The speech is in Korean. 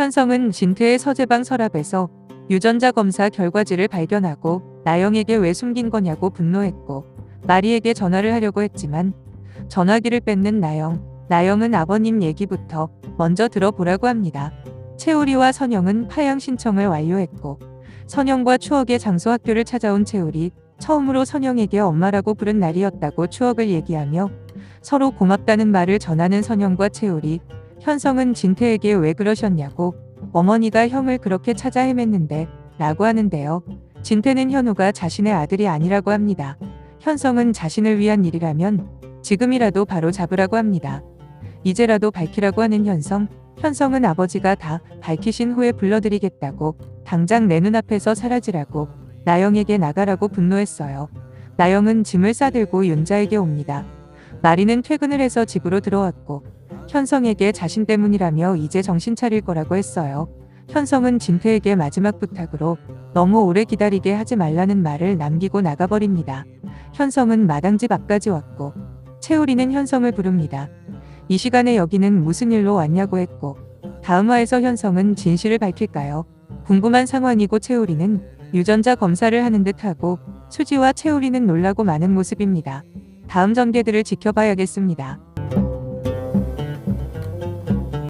현성은 진태의 서재방 서랍에서 유전자 검사 결과지를 발견하고 나영에게 왜 숨긴 거냐고 분노했고 마리에게 전화를 하려고 했지만 전화기를 뺏는 나영. 나영은 아버님 얘기부터 먼저 들어보라고 합니다. 채우리와 선영은 파양 신청을 완료했고 선영과 추억의 장소 학교를 찾아온 채우리 처음으로 선영에게 엄마라고 부른 날이었다고 추억을 얘기하며 서로 고맙다는 말을 전하는 선영과 채우리 현성은 진태에게 왜 그러셨냐고 어머니가 형을 그렇게 찾아 헤맸는데 라고 하는데요. 진태는 현우가 자신의 아들이 아니라고 합니다. 현성은 자신을 위한 일이라면 지금이라도 바로 잡으라고 합니다. 이제라도 밝히라고 하는 현성. 현성은 아버지가 다 밝히신 후에 불러드리겠다고 당장 내 눈앞에서 사라지라고 나영에게 나가라고 분노했어요. 나영은 짐을 싸들고 윤자에게 옵니다. 마리는 퇴근을 해서 집으로 들어왔고 현성에게 자신 때문이라며 이제 정신 차릴 거라고 했어요. 현성은 진태에게 마지막 부탁으로 너무 오래 기다리게 하지 말라는 말을 남기고 나가버립니다. 현성은 마당집 앞까지 왔고 채우리는 현성을 부릅니다. 이 시간에 여기는 무슨 일로 왔냐고 했고 다음 화에서 현성은 진실을 밝힐까요? 궁금한 상황이고 채우리는 유전자 검사를 하는 듯하고 수지와 채우리는 놀라고 많은 모습입니다. 다음 전개들을 지켜봐야겠습니다.